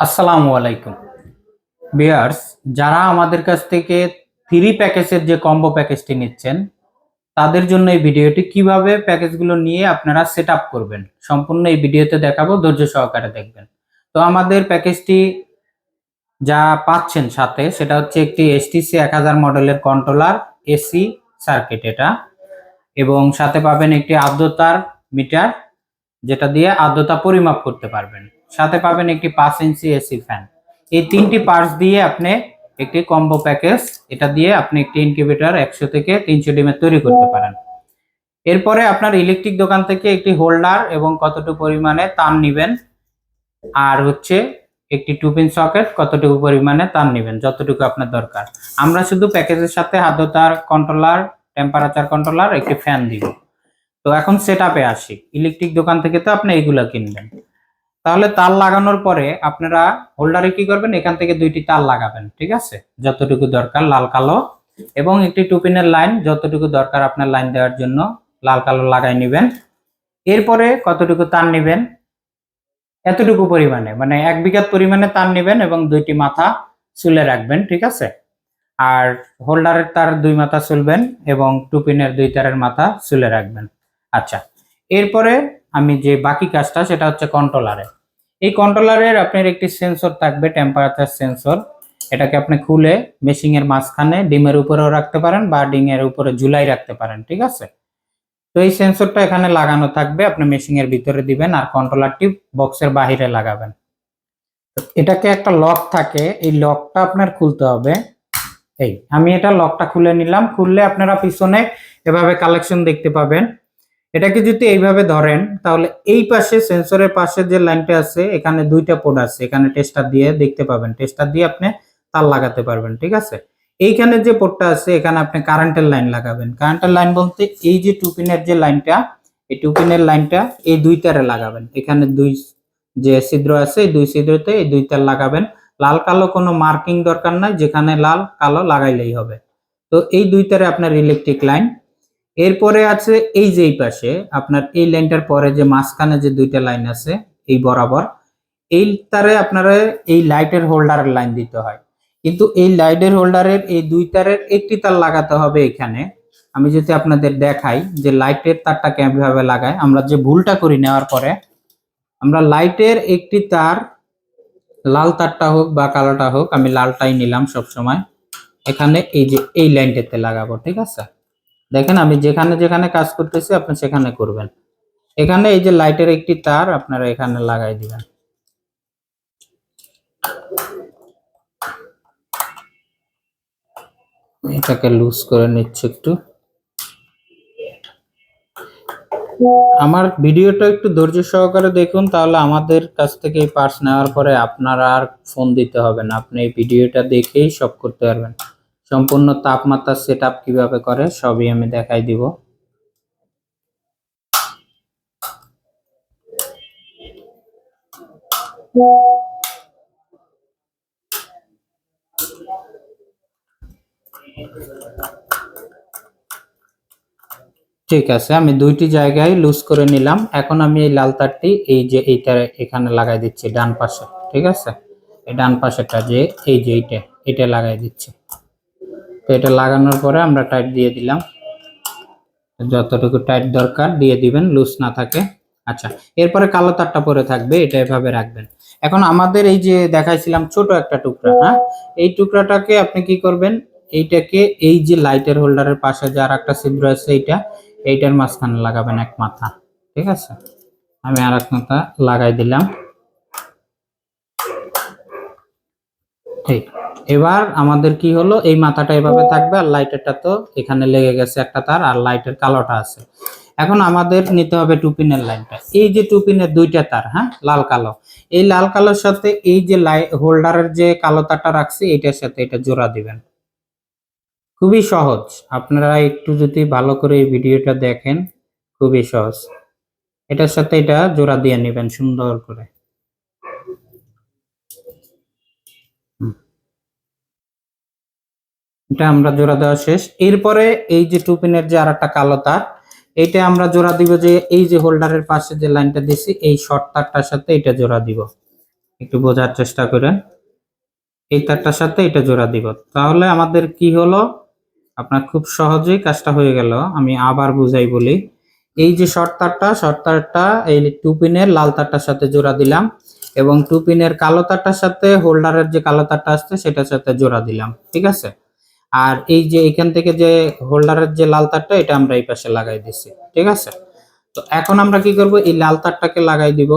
আসসালামু আলাইকুম। বিয়ার্স যারা আমাদের কাছ থেকে থ্রি প্যাকেজের যে কম্বো প্যাকেজটি নিচ্ছেন, তাদের জন্য এই ভিডিওটি কীভাবে প্যাকেজগুলো নিয়ে আপনারা সেট করবেন, সম্পূর্ণ এই ভিডিওতে দেখাবো, ধৈর্য সহকারে দেখবেন। তো আমাদের প্যাকেজটি যা পাচ্ছেন সাথে, সেটা হচ্ছে একটি এসটিসি এক হাজার মডেলের কন্ট্রোলার এসি সার্কিট এটা। এবং সাথে পাবেন একটি আর্দ্রতার মিটার যেটা দিয়ে আর্দ্রতা পরিমাপ করতে পারবেন। সাথে পাবেন একটি পাঁচ ইঞ্চি এসি ফ্যান এই তিনটি পার্টস দিয়ে আপনি একটি কম্বো প্যাকেজ এটা দিয়ে আপনি একটি ইনকিউবেটর একশো থেকে তিনশো ডিমের তৈরি করতে পারেন। এরপরে আপনার ইলেকট্রিক দোকান থেকে একটি হোল্ডার এবং কতটুকু পরিমাণে তার নিবেন, আর হচ্ছে একটি টুপিন সকেট কতটুকু পরিমাণে তার নেবেন, যতটুকু আপনার দরকার। আমরা শুধু প্যাকেজের সাথে আর্দ্রতার কন্ট্রোলার টেম্পারেচার কন্ট্রোলার একটি ফ্যান দিব। তো এখন সেট আপে আসি। ইলেকট্রিক দোকান থেকে তো আপনি এইগুলো কিনবেন। তাহলে তার লাগানোর পরে আপনারা হোল্ডারে কি করবেন? এখান থেকে দুইটি তার লাগাবেন, ঠিক আছে? যতটুকু দরকার লাল, কালো এবং একটি টুপিনের লাইন যতটুকু দরকার আপনার লাইন দেওয়ার জন্য লাল, কালো লাগাই নেবেন। এরপরে কতটুকু তার নেবেন? এতটুকু পরিমাণে মানে এক বিঘাত পরিমাণে তার নেবেন এবং দুইটি মাথা চুলে রাখবেন, ঠিক আছে? আর হোল্ডারের তার দুই মাথা চুলবেন এবং টুপিনের দুই তারের মাথা চুলে রাখবেন। আচ্ছা এরপরে আমি যে বাকি কাজটা, সেটা হচ্ছে কন্ট্রোলারে এই কন্ট্রোলারের আপনার একটি সেন্সর থাকবে টেম্পারেচার সেন্সর এটাকে আপনি খুলে মেশিং এর মাঝখানে ডিমের উপরেও রাখতে পারেন বা ডিমের উপরে ঝুলাই রাখতে পারেন, ঠিক আছে? তো এই সেন্সরটা এখানে লাগানো থাকবে, আপনি মেশিং এর ভিতরে দিবেন আর কন্ট্রোলারটি বক্সের বাহিরে লাগাবেন। এটাকে একটা লক থাকে, এই লকটা আপনার খুলতে হবে। এই, আমি এটা লকটা খুলে নিলাম, খুললে আপনারা পিছনে এভাবে কালেকশন দেখতে পাবেন। এটাকে যদি এইভাবে ধরেন, তাহলে এই পাশে সেন্সরের পাশে যে লাইনটা আছে, এখানে দুইটা পোর্ট আছে। এখানে টেস্টার দিয়ে দেখতে পাবেন। টেস্টার দিয়ে আপনি তার লাগাতে পারবেন, ঠিক আছে? এইখানে যে পোর্টটা আছে, এখানে আপনি কারেন্টের লাইন লাগাবেন। কারেন্টের লাইন বলতে এই যে টুপিনের যে লাইনটা, এই টুপিনের লাইনটা এই দুই তারে লাগাবেন। এখানে দুই যে ছিদ্র আছে, এই দুই ছিদ্রতে এই দুই তার লাগাবেন। লাল কালো কোনো মার্কিং দরকার নাই, যেখানে লাল কালো লাগাইলেই হবে। তো এই দুই তারে আপনার ইলেকট্রিক লাইন এরপরে আছে এই যে এই পাশে, আপনার এই লাইনটার পরে যে মাঝখানে যে দুইটা লাইন আছে, এই বরাবর, এই তারে আপনারা এই লাইটের হোল্ডারের লাইন দিতে হয়। কিন্তু এই লাইটের হোল্ডারের এই দুই তারের একটি তার লাগাতে হবে এখানে। আমি যদি আপনাদের দেখাই যে লাইটের তারটা কীভাবে লাগায় আমরা যে ভুলটা করি নেওয়ার পরে, আমরা লাইটের একটি তার, লাল তারটা হোক বা কালোটা হোক, আমি লালটাই নিলাম সব সময় এখানে এই যে এই লাইনটাতে লাগাবো, ঠিক আছে? দেখেন, আমি যেখানে যেখানে কাজ করতেছি, আপনি সেখানে করবেন। এখানে এই যে লাইটের একটি তার, আপনারা এখানে লাগাই দিবেন। এটাকে লুজ করে নিচ্ছে একটু। আমার ভিডিওটা একটু ধৈর্য সহকারে দেখুন, তাহলে আমাদের কাছ থেকে এই পার্টস নেওয়ার পরে আপনারা আর ফোন দিতে হবে না। আপনি এই ভিডিওটা দেখেই সব করতে পারবেন। সম্পূর্ণ তাপমাত্রা সেট আপ কীভাবে করে, সবই আমি দেখাই দিব। ঠিক আছে, আমি দুইটি জায়গায় লুজ করে নিলাম। এখন আমি এই লাল তারটি, এই যে এই তারে এখানে লাগাই দিচ্ছি ডান পাশে, ঠিক আছে? এই ডান পাশেটা যে, এই যে এইটা এটা লাগাই দিচ্ছি। তো এটা লাগানোর পরে আমরা টাইট দিয়ে দিলাম। যতটুকু টাইট দরকার, দিয়ে দিবেন লুজ না থাকে। আচ্ছা এরপরে কালো তারটা পরে থাকবে, এটা এভাবে রাখবেন। এখন আমাদের এই যে দেখাইছিলাম ছোট একটা টুকরা হ্যাঁ? এই টুকরাটাকে আপনি কি করবেন? এইটাকে এই যে লাইটের হোল্ডারের পাশে যার একটা ছিদ্র আছে, এইটা, এইটার মাঝখানে লাগাবেন এক মাথা, ঠিক আছে? আমি আর এক মাথা লাগাই দিলাম। ঠিক এবার আমাদের কি হলো? এই মাথাটা এভাবে থাকবে আর লাইটেরটা তো এখানে লেগে গেছে একটা তার আর লাইটের কালোটা আছে। এখন আমাদের নিতে হবে টুপিনের লাইনটা এই যে টুপিনের দুইটা তার হ্যাঁ? লাল কালো। এই লাল কালোর সাথে এই যে লাই হোল্ডারের যে কালো তারটা রাখছি এটার সাথে এটা জোড়া দিবেন। খুবই সহজ। আপনারা একটু যদি ভালো করে এই ভিডিওটা দেখেন, খুবই সহজ। এটার সাথে এটা জোড়া দিয়ে নেবেন সুন্দর করে। এটা আমরা জোড়া দেওয়া শেষ। এরপরে এই যে টু পিনের যে আর একটা কালো তার এইটা আমরা জোড়া দিব যে এই যে হোল্ডারের পাশে যে লাইনটা দিছি এই শর্ট তারটার সাথে এটা জোড়া দিব। একটু বোঝার চেষ্টা করেন। এই তারটার সাথে এটা জোড়া দিব। তাহলে আমাদের কি হলো? আপনার খুব সহজেই কাজটা হয়ে গেল। আমি আবার বুঝাই বলি। এই যে শর্ট তারটা শর্ট তারটা, এই টু পিনের লাল তারটার সাথে জোড়া দিলাম এবং টু পিনের কালো তারটার সাথে হোল্ডারের যে কালো তারটা আসছে, সেটার সাথে জোড়া দিলাম। ঠিক আছে? আর এই যে এখান থেকে যে হোল্ডারের যে লাল তারটা, এটা আমরা এই পাশে লাগাই দিছি, ঠিক আছে? তো এখন আমরা কি করব? এই লাল তারটাকে লাগাই দিব।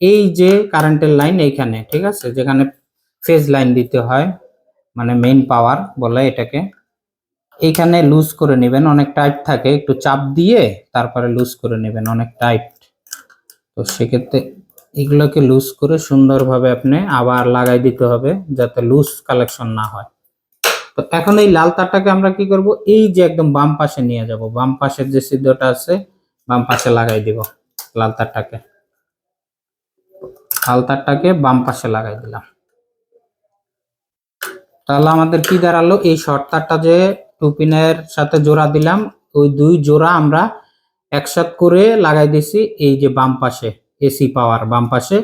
এই যে কারেন্টের লাইন এইখানে, ঠিক আছে? যেখানে ফেজ লাইন দিতে হয় মানে মেইন পাওয়ার বলে এটাকে। এইখানে লুজ করে নেবেন, অনেক টাইট থাকে। একটু চাপ দিয়ে তারপরে লুজ করে নেবেন, অনেক টাইট তো সেক্ষেত্রে এগুলোকে লুজ করে সুন্দরভাবে আপনি আবার লাগাই দিতে হবে, যাতে লুজ কালেকশন না হয়। তো এখন এই লাল তারটাকে আমরা কি করব? এই যে একদম বাম পাশে নিয়ে যাব। বাম পাশের যে সিদ্ধটা আছে, বাম পাশে লাগাই দিব লাল তারটাকে। লাল তারটাকে বাম পাশে লাগাই দিলাম। তাহলে আমাদের কি দাঁড়াল? এই শর্ট তারটা যে টু পিনের সাথে জোড়া দিলাম, ওই দুই জোড়া আমরা একসাথ করে লাগাই দিছি, এই যে বাম পাশে এসি পাওয়ার বাম পাশে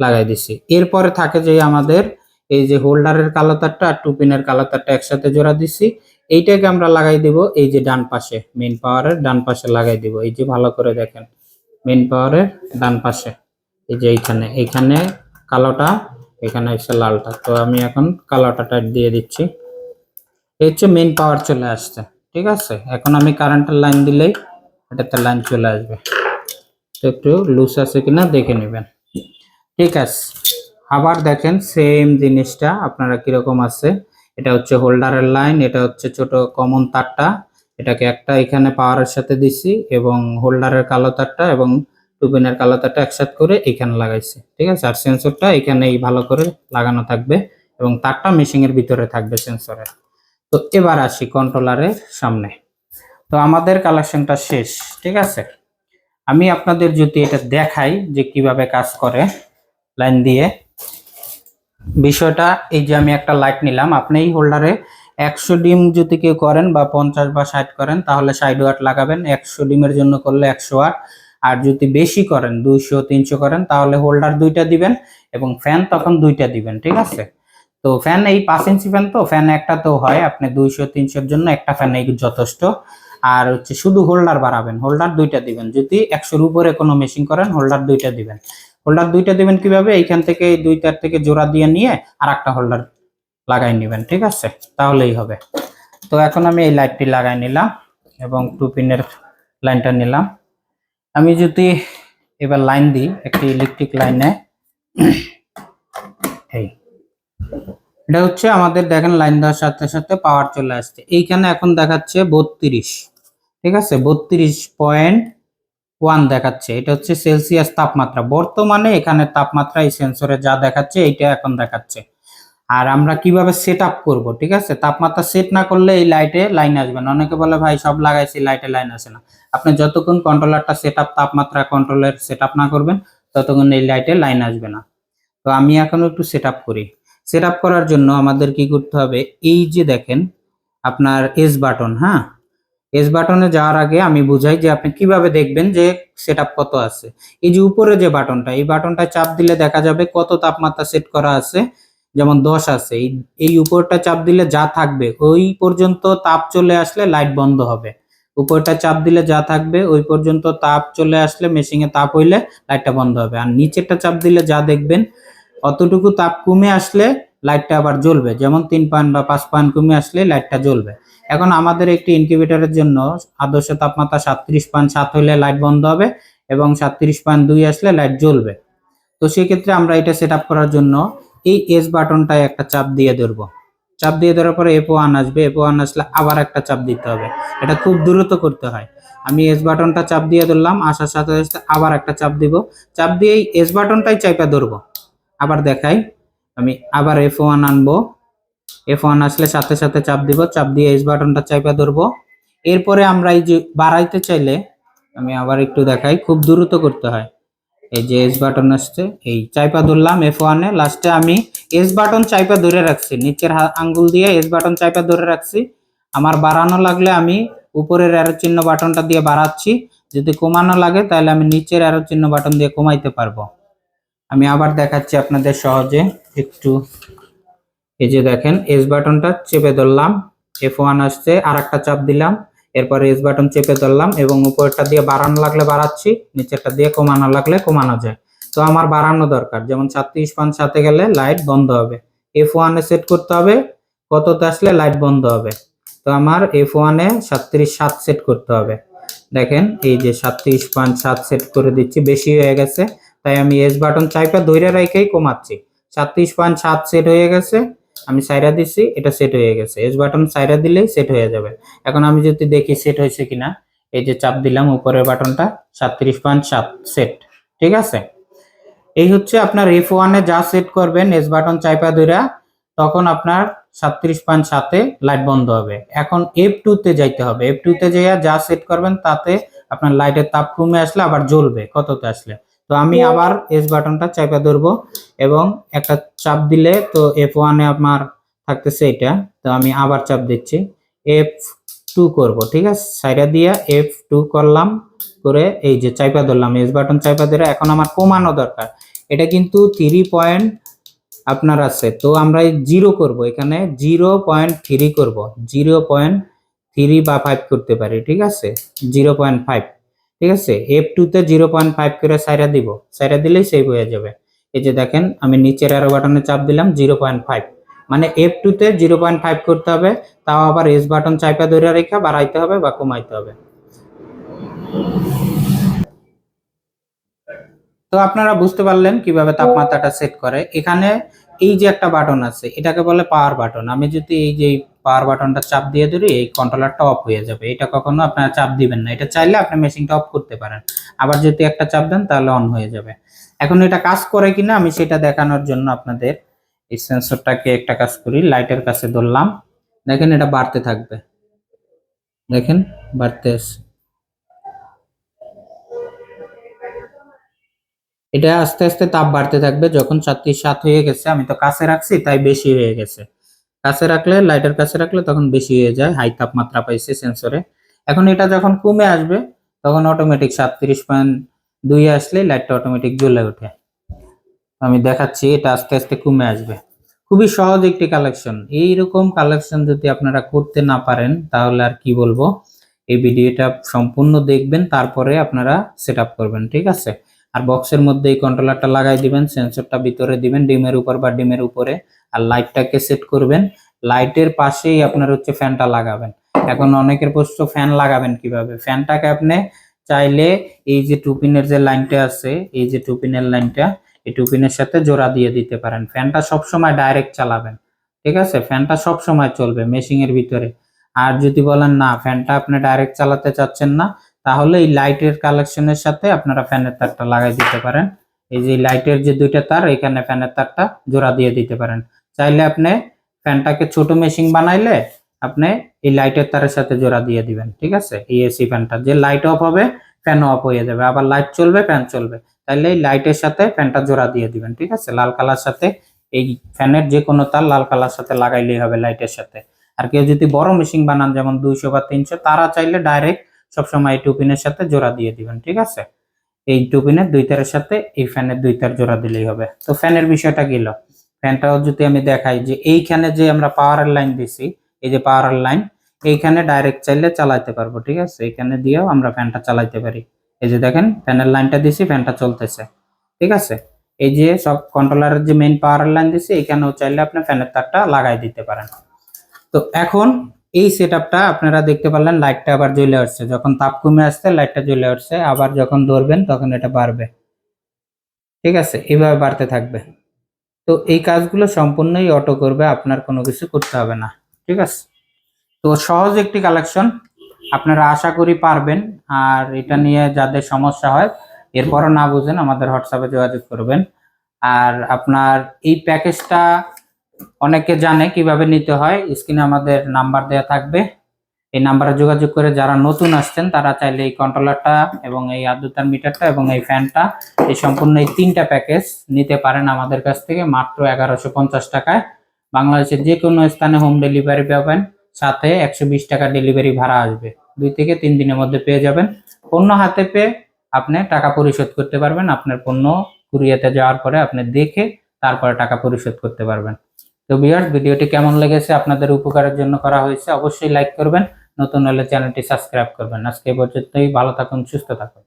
লাগাই দিছি। এরপরে থাকে যে আমাদের এই যে হোল্ডারের কালো তারটা আর টু পিনের কালো তারটা একসাথে জোড়া দিছি। এইটাকে আমরা লাগাই দিব এই যে ডান পাশে মেইন পাওয়ারের ডান পাশে লাগাই দিব। এই যে ভালো করে দেখেন মেইন পাওয়ারের ডান পাশে। এই যে এইখানে এইখানে কালোটা, এখানে হচ্ছে লালটা। তো আমি এখন কালোটা টাইট দিয়ে দিচ্ছি। এই হচ্ছে মেইন পাওয়ার চলে আসছে, ঠিক আছে? এখন আমি কারেন্টের লাইন দিলেই এটাতে লাইন চলে আসবে। তো একটু লুজ আছে কিনা দেখে নেবেন। ঠিক আছে। আবার দেখেন সেম জিনিসটা, আপনারা কীরকম আছে? এটা হচ্ছে হোল্ডারের লাইন এটা হচ্ছে ছোট কমন তারটা। এটাকে একটা এখানে পাওয়ারের সাথে দিছি এবং হোল্ডারের কালো তারটা এবং টুপিনের কালো তারটা একসাথে করে এখানে লাগাইছি। ঠিক আছে? আর সেন্সরটা এখানেই ভালো করে লাগানো থাকবে এবং তারটা মেশিং এর ভিতরে থাকবে সেন্সরের তো এবার আসি কন্ট্রোলারের সামনে। তো আমাদের কালেকশনটা শেষ, ঠিক আছে? আমি আপনাদের যদি এটা দেখাই যে কীভাবে কাজ করে লাইন দিয়ে বিষয়টা, এই যে আমি একটা লাইট নিলাম, আপনি এই হোল্ডারে একশো ডিম যদি কেউ করেন বা পঞ্চাশ বা ষাট করেন, তাহলে ষাট ওয়াট লাগাবেন, একশো ডিমের জন্য করলে একশো ওয়াট আর যদি বেশি করেন, দুইশো, তিনশো করেন, তাহলে হোল্ডার দুইটা দিবেন এবং ফ্যান তখন দুইটা দিবেন, ঠিক আছে? তো ফ্যান এই পাঁচ ইঞ্চি ফ্যান তো ফ্যান একটা তো হয় আপনি দুইশো, তিনশোর জন্য, একটা ফ্যান এই যথেষ্ট। আর হচ্ছে শুধু হোল্ডার বাড়াবেন হোল্ডার দুইটা দিবেন। যদি একশোর উপরে কোনো মেশিন করেন হোল্ডার দুইটা দিবেন। হোল্ডার দুইটা দিবেন কীভাবে? এইখান থেকে এই দুই তার থেকে জোড়া দিয়ে নিয়ে আর একটা হোল্ডার লাগাই নেবেন, ঠিক আছে? তাহলেই হবে। তো এখন আমি এই লাইটটি লাগাই নিলাম এবং টু পিনের লাইনটা নিলাম। আমি যদি এবার লাইন দিই, একটি ইলেকট্রিক লাইনে এই। এটা হচ্ছে আমাদের দেখেন লাইন দেওয়ার সাথে সাথে পাওয়ার চলে আসছে। এইখানে এখন দেখাচ্ছে বত্রিশ, ঠিক আছে? বত্রিশ পয়েন্ট ওয়ান দেখাচ্ছে, এটা হচ্ছে সেলসিয়াস তাপমাত্রা। বর্তমানে এখানে তাপমাত্রা এই সেন্সরে যা দেখাচ্ছে, এইটা এখন দেখাচ্ছে। আর আমরা কীভাবে সেট আপ করব, ঠিক আছে? তাপমাত্রা সেট না করলে এই লাইটে লাইন আসবে না। অনেকে বলে, ভাই, সব লাগাইছি লাইটে লাইন আসে না। আপনি যতক্ষণ কন্ট্রোলারটা সেট আপ তাপমাত্রা কন্ট্রোলের সেট আপ না করবেন, ততক্ষণ এই লাইটে লাইন আসবে না। তো আমি এখন একটু সেট আপ করি। সেট আপ করার জন্য আমাদের কি করতে হবে? এই যে দেখেন, আপনার এস বাটন হ্যাঁ? এস বাটনে যাওয়ার আগে আমি বুঝাই যে আপনি কীভাবে দেখবেন যে সেট কত আছে। এই যে উপরে যে বাটনটা এই বাটনটা চাপ দিলে দেখা যাবে কত তাপমাত্রা সেট করা আছে, যেমন দশ আছে। এই উপরটা চাপ দিলে যা থাকবে, ওই পর্যন্ত তাপ চলে আসলে লাইট বন্ধ হবে। উপরটা চাপ দিলে যা থাকবে, ওই পর্যন্ত তাপ চলে আসলে মেশিনে তাপ হইলে লাইটটা বন্ধ হবে। আর নিচেরটা চাপ দিলে যা দেখবেন, অতটুকু তাপ কমে আসলে লাইটটা আবার জ্বলবে। যেমন তিন পয়েন্ট বা পাঁচ পান কমে আসলে লাইটটা জ্বলবে। এখন আমাদের একটি ইনকিউবেটরের জন্য আদর্শ তাপমাত্রা সাতত্রিশ পান সাত হলে লাইট বন্ধ হবে এবং সাতত্রিশ পান দুই আসলে লাইট জ্বলবে। তো সেক্ষেত্রে আমরা এটা সেট করার জন্য এই এস বাটনটায় একটা চাপ দিয়ে ধরবো। চাপ দিয়ে ধরার পরে এপো ওয়ান আসবে। এপো ওয়ান আসলে আবার একটা চাপ দিতে হবে। এটা খুব দ্রুত করতে হয়। আমি এস বাটনটা চাপ দিয়ে ধরলাম, আসার সাথে সাথে আবার একটা চাপ দিব। চাপ দিয়ে এই এস বাটনটাই চাইপা ধরবো। আবার দেখাই। আমি আবার এফ ওয়ান আনব। এফ ওয়ান আসলে সাথে সাথে চাপ দিব, চাপ দিয়ে এস বাটনটা চাইপা ধরবো। এরপরে আমরা এই যে বাড়াইতে চাইলে আমি আবার একটু দেখাই, খুব দ্রুত করতে হয়। এই যে এস বাটন আসছে, এই চাইপা ধরলাম এফ ওয়ানে লাস্টে আমি এস বাটন চাইপা ধরে রাখছি, নিচের আঙ্গুল দিয়ে এস বাটন চাইপা ধরে রাখছি। আমার বাড়ানো লাগলে আমি উপরের অ্যারো চিহ্ন বাটনটা দিয়ে বাড়াচ্ছি। যদি কমানো লাগে তাহলে আমি নিচের অ্যারো চিহ্ন বাটন দিয়ে কমাইতে পারব। আমি আবার দেখাচ্ছি আপনাদের সহজে। একটু, এই যে দেখেন এস বাটনটা চেপে ধরলাম এফ ওয়ান আসছে আর একটা চাপ দিলাম, এরপর এস বাটন চেপে ধরলাম এবং উপরটা দিয়ে বাড়ানো লাগলে বাড়াচ্ছি, নিচেরটা দিয়ে কমানো লাগলে কমানো যায়। তো আমার বাড়ানো দরকার, যেমন ছাত্রিশ পাঁচ সাথে গেলে লাইট বন্ধ হবে। এফ ওয়ানে সেট করতে হবে, কততে আসলে লাইট বন্ধ হবে? তো আমার এফ ওয়ানে সাতত্রিশ সাত সেট করতে হবে। দেখেন, এই যে সাতত্রিশ পাঁচ সাত সেট করে দিচ্ছি, বেশি হয়ে গেছে, তাই আমি এস বাটন চাইপা ধরে রেখেই কমাচ্ছি। সাতত্রিশ পয়েন্ট সাত সেট হয়ে গেছে। আমি সাইরা দিচ্ছি এটা সেট হয়ে গেছে। এস বাটন সাইরা দিলেই সেট হয়ে যাবে। এখন আমি যদি দেখি সেট হয়েছে কিনা, এই যে চাপ দিলাম উপরের বাটনটা সাতত্রিশ পয়েন্ট সাত সেট ঠিক আছে? এই হচ্ছে আপনার এফ ওয়ানে যা সেট করবেন এস বাটন চাইপা ধরা তখন আপনার সাতত্রিশ পয়েন্ট সাতে লাইট বন্ধ হবে। এখন এফ টু তে যাইতে হবে। এফ টু তে যাইয়া যা সেট করবেন, তাতে আপনার লাইটের তাপ কমে আসলে আবার জ্বলবে। কততে আসলে? তো আমি আবার এস বাটনটা চাপা ধরবো এবং একটা চাপ দিলে তো এফ ওয়ানে আমার থাকতেছে এটা। তো আমি আবার চাপ দিচ্ছি। এফ টু করব ঠিক আছে? সাইডা দিয়া এফ টু করলাম করে এই যে চাইপা ধরলাম এস বাটন চাইপা ধরে এখন আমার কমানো দরকার। এটা কিন্তু থ্রি পয়েন্ট আপনার আছে তো আমরা জিরো করব। এখানে জিরো পয়েন্ট থ্রি করব জিরো পয়েন্ট থ্রি বা ফাইভ করতে পারি ঠিক আছে? জিরো পয়েন্ট ফাইভ ঠিক আছে? এফ টুতে জিরো পয়েন্ট ফাইভ করে সাইরা দিব। সাইরা দিলেই সেভ হয়ে যাবে। এই যে দেখেন, আমি নিচের আরও বাটনে চাপ দিলাম জিরো পয়েন্ট ফাইভ মানে এফ টুতে জিরো পয়েন্ট ফাইভ করতে হবে, তাও আবার এস বাটন চাইপা ধরে রেখে বাড়াইতে হবে বা কমাইতে হবে। তো আপনারা বুঝতে পারলেন কীভাবে তাপমাত্রাটা সেট করে। এখানে এই যে একটা বাটন আছে, এটাকে বলে পাওয়ার বাটন আমি যদি এই যে পাওয়ার বাটনটা চাপ দিয়ে ধরি, এই কন্ট্রোলারটা অফ হয়ে যাবে। এটা কখনো আপনারা চাপ দিবেন না। এটা চাইলে আপনি মেশিনটা অফ করতে পারেন। আবার যদি একটা চাপ দেন, তাহলে অন হয়ে যাবে। এখন এটা কাজ করে কিনা, আমি সেটা দেখানোর জন্য আপনাদের এই সেন্সরটাকে একটা কাজ করি লাইটের কাছে ধরলাম। দেখেন এটা বাড়তে থাকবে। দেখেন, বাড়তে আসছে এটা আস্তে আস্তে তাপ বাড়তে থাকবে। যখন ছাত্রিশ সাত হয়ে গেছে, আমি তো কাছে রাখছি, তাই বেশি হয়ে গেছে। কাছে রাখলে, লাইটের কাছে রাখলে তখন বেশি হয়ে যায়, হাই তাপমাত্রা পাইছে সেন্সরে। এখন এটা যখন কমে আসবে, তখন অটোমেটিক সাতত্রিশ পয়েন্ট দুই আসলে লাইটটা অটোমেটিক জ্বলে ওঠে। আমি দেখাচ্ছি, এটা আস্তে আস্তে কমে আসবে। খুবই সহজ একটি কালেকশন এইরকম কালেকশন যদি আপনারা করতে না পারেন, তাহলে আর কি বলব? এই ভিডিওটা সম্পূর্ণ দেখবেন, তারপরে আপনারা সেট করবেন, ঠিক আছে? আর বক্সের মধ্যে এই কন্ট্রোলারটা লাগাই দিবেন সেন্সরটা ভিতরে দিবেন, ডিমের উপর বা ডিমের উপরে, আর লাইটটাকে সেট করবেন। লাইটের পাশেই আপনার হচ্ছে ফ্যানটা লাগাবেন। এখন অনেকের প্রশ্ন ফ্যান লাগাবেন কীভাবে? ফ্যানটাকে আপনি চাইলে এই যে টুপিনের যে লাইনটা আছে, এই যে টুপিনের লাইনটা এই টুপিনের সাথে জোড়া দিয়ে দিতে পারেন। ফ্যানটা সবসময় ডাইরেক্ট চালাবেন। ঠিক আছে? ফ্যানটা সব সময় চলবে মেশিং এর ভিতরে। আর যদি বলেন না ফ্যানটা আপনি ডাইরেক্ট চালাতে চাচ্ছেন না তাহলে এই লাইটের কালেকশনের সাথে আপনারা ফ্যানের তারটা লাগাই দিতে পারেন। এই যে লাইটের যে দুইটা তার, এখানে ফ্যানের তারটা জোড়া দিয়ে দিতে পারেন। চাইলে আপনি ফ্যানটাকে ছোট মেশিন বানাইলে আপনি এই লাইটের তারের সাথে জোড়া দিয়ে দিবেন, ঠিক আছে? এই এসি ফ্যানটা। যে লাইট অফ হবে, ফ্যান অফ হয়ে যাবে। আবার লাইট চলবে, ফ্যান চলবে। তাহলে এই লাইটের সাথে ফ্যানটা জোড়া দিয়ে দিবেন, ঠিক আছে? লাল কালার সাথে এই ফ্যানের যে কোনো তার লাল কালার সাথে লাগাইলেই হবে লাইটের সাথে। আর কেউ যদি বড় মেশিন বানান, যেমন দুইশো বা তিনশো, তারা চাইলে ডাইরেক্ট সবসময় এই টুপিনের সাথে জোড়া দিয়ে দিবেন, ঠিক আছে? এই টুপিনের দুই তারের সাথে, এই ফ্যানের দুই তার জোড়া দিলেই হবে। তো ফ্যানের বিষয়টা গেল ফ্যানটাও যদি আমি দেখাই যে এইখানে যে আমরা পাওয়ারের লাইন দিছি, এই যে পাওয়ারের লাইন এইখানে ডাইরেক্ট চাইলে চালাইতে পারব, ঠিক আছে? এখানে দিয়েও আমরা ফ্যানটা চালাইতে পারি। এই যে দেখেন, ফ্যানের লাইনটা দিছি, ফ্যানটা চলতেছে, ঠিক আছে? এই যে সব কন্ট্রোলারের যে মেইন পাওয়ারের লাইন দিছি এখানেও চাইলে আপনি ফ্যানের তারটা লাগাই দিতে পারেন। তো এখন এই সেট আপনারা দেখতে পারলেন লাইটটা আবার জ্বলে আসছে। যখন তাপ কমে আসছে লাইটটা জ্বলে আসছে, আবার যখন ধরবেন তখন এটা বাড়বে। ঠিক আছে? এইভাবে বাড়তে থাকবে। তো এই কাজগুলো সম্পূর্ণই অটো করবে, আপনার কোনো কিছু করতে হবে না। ঠিক আছে? তো সহজ একটি কালেকশন আপনারা আশা করি পারবেন। আর এটা নিয়ে যাদের সমস্যা হয়, এরপরও না বুঝেন, আমাদের হোয়াটসঅ্যাপে যোগাযোগ করবেন। আর আপনার এই প্যাকেজটা অনেকে জানে কীভাবে নিতে হয়, স্ক্রিনে আমাদের নাম্বার দেওয়া থাকবে। এই নাম্বারে যোগাযোগ করে যারা নতুন আসছেন, তারা চাইলে এই কন্ট্রোলারটা এবং এই আদ্যতার মিটারটা এবং এই ফ্যানটা, এই সম্পূর্ণ এই তিনটা প্যাকেজ নিতে পারেন আমাদের কাছ থেকে মাত্র এগারোশো পঞ্চাশ টাকায়। বাংলাদেশের যে কোনো স্থানে হোম ডেলিভারি পাবেন, সাথে একশো বিশ টাকা ডেলিভারি ভাড়া আসবে। দুই থেকে তিন দিনের মধ্যে পেয়ে যাবেন। পণ্য হাতে পেয়ে আপনি টাকা পরিশোধ করতে পারবেন, আপনার পণ্য কুরিয়াতে যাওয়ার পরে আপনি দেখে তারপরে টাকা পরিশোধ করতে পারবেন। তো বিয়ার্স ভিডিওটি কেমন লেগেছে, আপনাদের উপকারের জন্য করা হয়েছে, অবশ্যই লাইক করবেন। নতুন হলে চ্যানেলটি সাবস্ক্রাইব করবেন। আজকে পর্যন্তই, ভালো থাকুন, সুস্থ থাকুন।